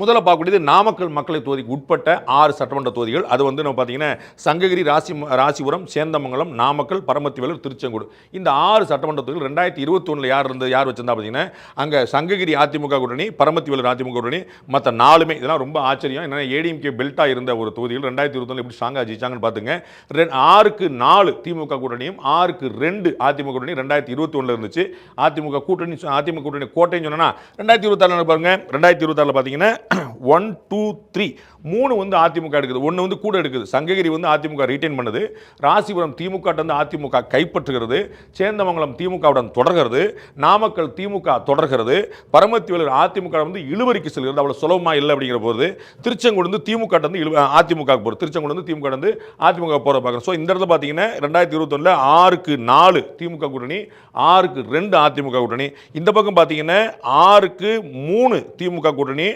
முதல்ல பார்க்கக்கூடியது நாமக்கல் மக்களை தொகுதிக்கு உட்பட்ட ஆறு சட்டமன்ற தொகுதிகள். அது வந்து நம்ம பார்த்தீங்கன்னா சங்ககிரி ராசி ராசிபுரம் சேந்தமங்கலம் நாமக்கல் பரமத்திவேலூர் திருச்செங்கோடு. இந்த ஆறு சட்டமன்ற தொகுதிகள் ரெண்டாயிரத்தி இருபத்தொன்னில் யார் இருந்தது யார் வச்சிருந்தா பார்த்தீங்கன்னா அங்கே சங்ககிரி அதிமுக கூட்டணி பரமத்திவேலூர் அதிமுக கூட்டணி மற்ற நாலுமே. இதெல்லாம் ரொம்ப ஆச்சரியம். என்னென்னா ஏடிஎம்கே பெல்ட்டாக இருந்த ஒரு தொகுதிகள் ரெண்டாயிரத்தி இருபத்தொன்னு எப்படி ஸ்ட்ராங்காக ஜெயிச்சாங்கன்னு பார்த்துங்க ரெண்டு ஆறுக்கு நாலு திமுக கூட்டணியும் ஆறுக்கு ரெண்டு அதிமுக கூட்டணி ரெண்டாயிரத்தி இருபத்தொன்னில் இருந்துச்சு. அதிமுக கூட்டணி அதிமுக கூட்டணி கோட்டைன்னு சொன்னால் ரெண்டாயிரத்தி இருபத்தாறில் பாருங்கள் ரெண்டாயிரத்தி இருபத்தாறில் பார்த்தீங்கன்னா ஒன் டூ த்ரீ மூணு வந்து அதிமுக எடுக்குது. ஒன்று வந்து கூட எடுக்குது. சங்ககிரி வந்து அதிமுக ரீட்டைன் பண்ணுது. ராசிபுரம் திமுக வந்து அதிமுக கைப்பற்றுகிறது. சேந்தமங்கலம் திமுகவுடன் தொடர்கிறது. நாமக்கல் திமுக தொடர்கிறது. பரமத்திவேலூர் அதிமுக வந்து இழுவரிக்கு செல்கிறது. அவ்வளோ சுலபமாக இல்லை அப்படிங்கிற போது திருச்செங்கோடு வந்து திமுக வந்து இழு அதிமுக போகிறது திருச்செங்கோடு வந்து திமுக வந்து அதிமுக போகிற பார்க்குறோம். ஸோ இந்த இடத்துல பார்த்தீங்கன்னா ரெண்டாயிரத்தி இருபத்தொன்னில் ஆறுக்கு நாலு திமுக கூட்டணி ஆறுக்கு ரெண்டு அதிமுக கூட்டணி. இந்த பக்கம் பார்த்தீங்கன்னா ஆறுக்கு மூணு திமுக கூட்டணி.